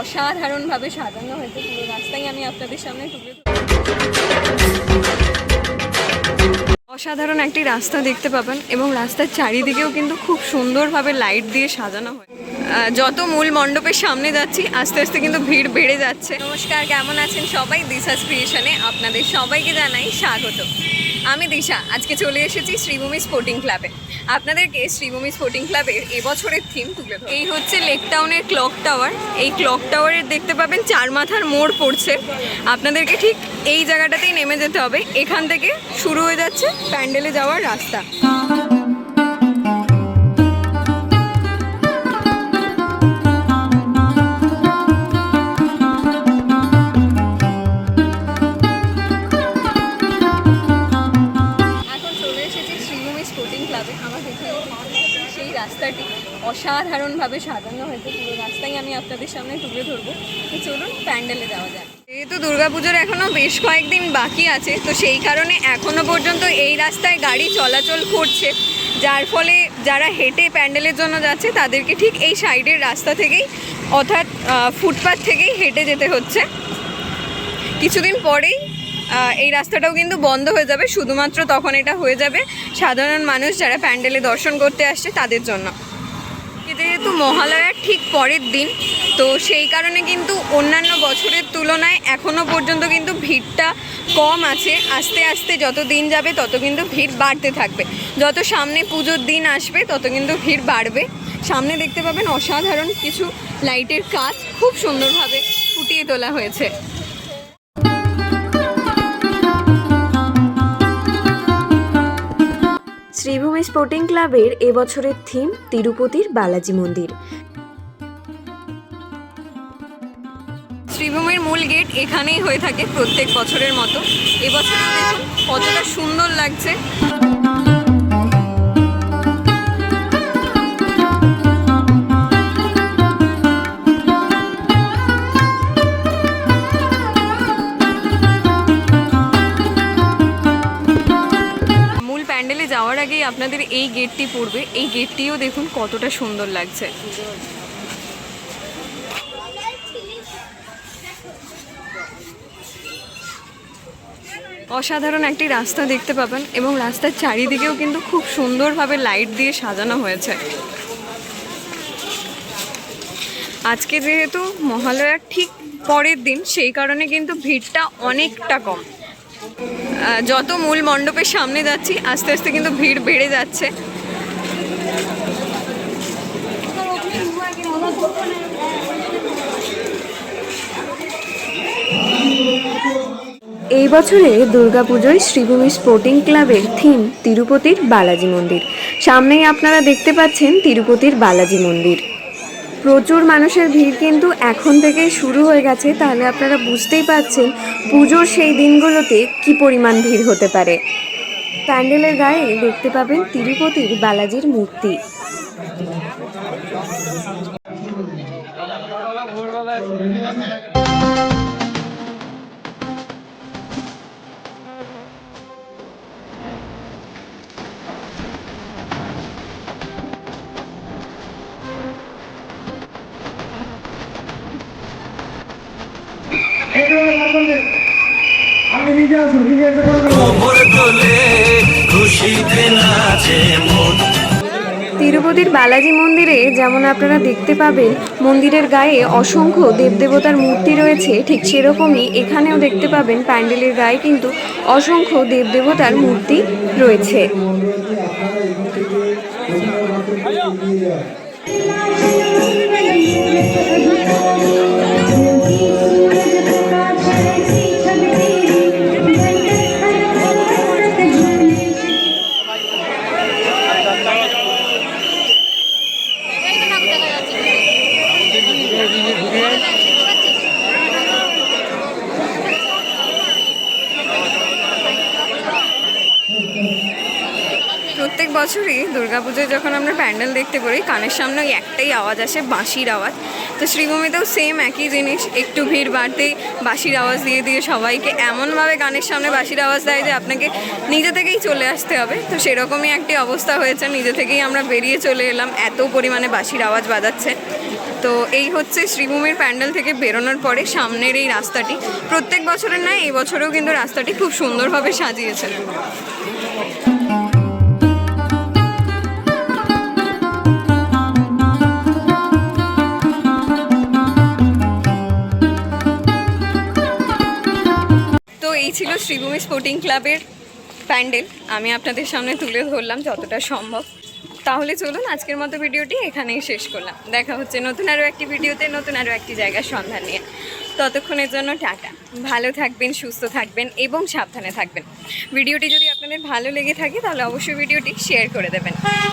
অসাধারণভাবে সাজানো হয়েছে। পুরো রাস্তায় আমি আপনাদের সামনে তুলে অসাধারণ একটি রাস্তা দেখতে পাবেন এবং রাস্তার চারিদিকেও কিন্তু খুব সুন্দরভাবে লাইট দিয়ে সাজানো হয়। যত মূল মণ্ডপের সামনে যাচ্ছি, আস্তে আস্তে কিন্তু ভিড় বেড়ে যাচ্ছে। নমস্কার, কেমন আছেন সবাই? দিশাস ক্রিয়েশনে আপনাদের সবাইকে জানাই স্বাগত। আমি দিশা, আজকে চলে এসেছি শ্রীভূমি স্পোর্টিং ক্লাবে আপনাদেরকে শ্রীভূমি স্পোর্টিং ক্লাবের এবছরের থিম তুলে। এই হচ্ছে লেক টাউনের ক্লক টাওয়ার এই ক্লক টাওয়ারের দেখতে পাবেন চার মাথার মোড় পড়ছে। আপনাদেরকে ঠিক এই জায়গাটাতেই নেমে যেতে হবে। এখান থেকে শুরু হয়ে যাচ্ছে প্যান্ডেলে যাওয়ার রাস্তা। রাস্তাটি অসাধারণভাবে সাজানো হয়েছে। পুরো রাস্তায় আমি আপনাদের সামনে তুলে ধরবো। তো চলুন প্যান্ডেলে যাওয়া যাক। যেহেতু দুর্গাপুজোর এখনও বেশ কয়েকদিন বাকি আছে, তো সেই কারণে এখনও পর্যন্ত এই রাস্তায় গাড়ি চলাচল করছে। যার ফলে যারা হেঁটে প্যান্ডেলের জন্য যাচ্ছে, তাদেরকে ঠিক এই সাইডের রাস্তা থেকেই, অর্থাৎ ফুটপাথ থেকেই হেঁটে যেতে হচ্ছে। কিছুদিন পরেই এই রাস্তাটাও কিন্তু বন্ধ হয়ে যাবে। শুধুমাত্র তখন এটা হয়ে যাবে। সাধারণ মানুষ যারা প্যান্ডেলে দর্শন করতে আসছে, তাদের জন্য। যেহেতু মহালয়ার ঠিক পরের দিন, তো সেই কারণে কিন্তু অন্যান্য বছরের তুলনায় এখনও পর্যন্ত কিন্তু ভিড়টা কম আছে। আস্তে আস্তে যত দিন যাবে, তত কিন্তু ভিড় বাড়তে থাকবে। যত সামনে পুজোর দিন আসবে, তত কিন্তু ভিড় বাড়বে। সামনে দেখতে পাবেন অসাধারণ কিছু লাইটের কাজ। খুব সুন্দরভাবে ফুটিয়ে তোলা হয়েছে। শ্রীভূমি স্পোর্টিং ক্লাবের এবছরের থিম তিরুপতির বালাজি মন্দির। শ্রীভূমির মূল গেট এখানেই হয়ে থাকে প্রত্যেক বছরের মতো। এবছর কতটা সুন্দর লাগছে। যাওয়ার আগেই আপনাদের এই গেটটি পড়বে। এই গেটটিও দেখুন কতটা সুন্দর লাগছে। অসাধারণ একটি রাস্তা দেখতে পাবেন এবং রাস্তার চারিদিকেও কিন্তু খুব সুন্দরভাবে লাইট দিয়ে সাজানো হয়েছে। আজকে যেহেতু মহালয়ার ঠিক পরের দিন, সেই কারণে কিন্তু ভিড়টা অনেকটা কম। যত মূল মণ্ডপের সামনে যাচ্ছি, আস্তে আস্তে কিন্তু ভিড় বেড়ে যাচ্ছে। এই বছরে দুর্গাপুজোয় শ্রীভূমি স্পোর্টিং ক্লাবের থিম তিরুপতির বালাজি মন্দির। সামনেই আপনারা দেখতে পাচ্ছেন তিরুপতির বালাজি মন্দির। প্রচুর মানুষের ভিড় কিন্তু এখন থেকে শুরু হয়ে গেছে, তাহলে আপনারা বুঝতেই পারছেন পুজোর সেই দিনগুলোতে কি পরিমাণ ভিড় হতে পারে। প্যান্ডেলের গায়ে দেখতে পাবেন তিরুপতির বালাজির মূর্তি। তিরুপতির বালাজি মন্দিরে যেমন আপনারা দেখতে পাবেন মন্দিরের গায়ে অসংখ্য দেবদেবতার মূর্তি রয়েছে ঠিক সেরকমই এখানেও দেখতে পাবেন প্যান্ডেলের গায়ে কিন্তু অসংখ্য দেবদেবতার মূর্তি রয়েছে। প্রত্যেক বছরই দুর্গাপুজোয় যখন আমরা প্যান্ডেল দেখতে পারি কানের সামনে ওই একটাই আওয়াজ আসে, বাঁশির আওয়াজ। তো শ্রীভূমিতেও সেম একই জিনিস, একটু ভিড় বাড়তেই বাঁশির আওয়াজ দিয়ে দিয়ে সবাইকে এমনভাবে গানের সামনে বাঁশির আওয়াজ দেয় যে আপনাকে নিজে থেকেই চলে আসতে হবে। তো সেরকমই একটি অবস্থা হয়েছে, নিজে থেকেই আমরা বেরিয়ে চলে এলাম, এত পরিমাণে বাঁশির আওয়াজ বাজাচ্ছে। তো এই হচ্ছে শ্রীভূমির প্যান্ডেল থেকে বেরোনোর পরে সামনের এই রাস্তাটি। প্রত্যেক বছরের নয় এই বছরেও কিন্তু রাস্তাটি খুব সুন্দরভাবে সাজিয়েছে। এই ছিল শ্রীভূমি স্পোর্টিং ক্লাবের প্যান্ডেল। আমি আপনাদের সামনে তুলে ধরলাম যতটা সম্ভব। তাহলে চলুন আজকের মতো ভিডিওটি এখানেই শেষ করলাম। দেখা হচ্ছে নতুন আরও একটি ভিডিওতে, নতুন আরও একটি জায়গার সন্ধান নিয়ে। ততক্ষণের জন্য টাটা। ভালো থাকবেন, সুস্থ থাকবেন এবং সাবধানে থাকবেন। ভিডিওটি যদি আপনাদের ভালো লেগে থাকে, তাহলে অবশ্যই ভিডিওটি শেয়ার করে দেবেন।